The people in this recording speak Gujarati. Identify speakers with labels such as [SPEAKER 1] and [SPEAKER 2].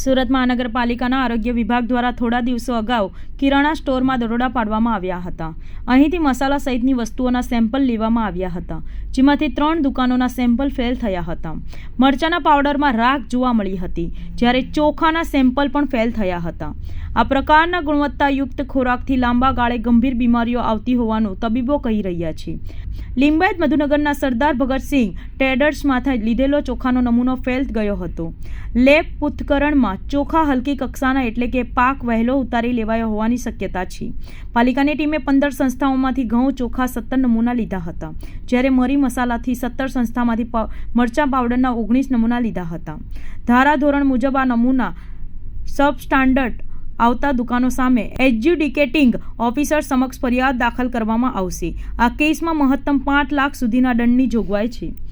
[SPEAKER 1] સુરત મહાનગરપાલિકાના આરોગ્ય વિભાગ દ્વારા થોડા દિવસો અગાઉ કિરાણા સ્ટોરમાં દરોડા પાડવામાં આવ્યા હતા. અહીંથી મસાલા સહિતની વસ્તુઓના સેમ્પલ લેવામાં આવ્યા હતા, જેમાંથી ત્રણ દુકાનોના સેમ્પલ ફેલ થયા હતા. મરચાના પાવડરમાં રાખ જોવા મળી હતી, જ્યારે ચોખાના સેમ્પલ પણ ફેલ થયા હતા. આ પ્રકારના ગુણવત્તાયુક્ત ખોરાકથી લાંબા ગાળે ગંભીર બીમારીઓ આવતી હોવાનું તબીબો કહી રહ્યા છે. લિંબાયત મધુનગરના સરદાર ભગતસિંહ ટ્રેડર્સમાંથી લીધેલો ચોખાનો નમૂનો ફેલ ગયો હતો. લેબ પૃથ્થકરણમાં ચોખા હલકી કક્ષાના એટલે કે પાક વહેલો ઉતારી લેવાયો હોવાની શક્યતા છે. પાલિકાની ટીમે પંદર સંસ્થાઓમાંથી ઘઉં, ચોખા સત્તર નમૂના લીધા હતા, જ્યારે મરી મસાલાથી સત્તર સંસ્થામાંથી મરચાં પાવડરના ઓગણીસ નમૂના લીધા હતા. ધારાધોરણ મુજબ આ નમૂના સબ સ્ટાન્ડર્ડ આવતા દુકાનો સામે એજ્યુડિકેટિંગ ઓફિસર સમક્ષ ફરિયાદ દાખલ કરવામાં આવશે. આ કેસમાં મહત્તમ પાંચ લાખ સુધીના દંડની જોગવાઈ છે.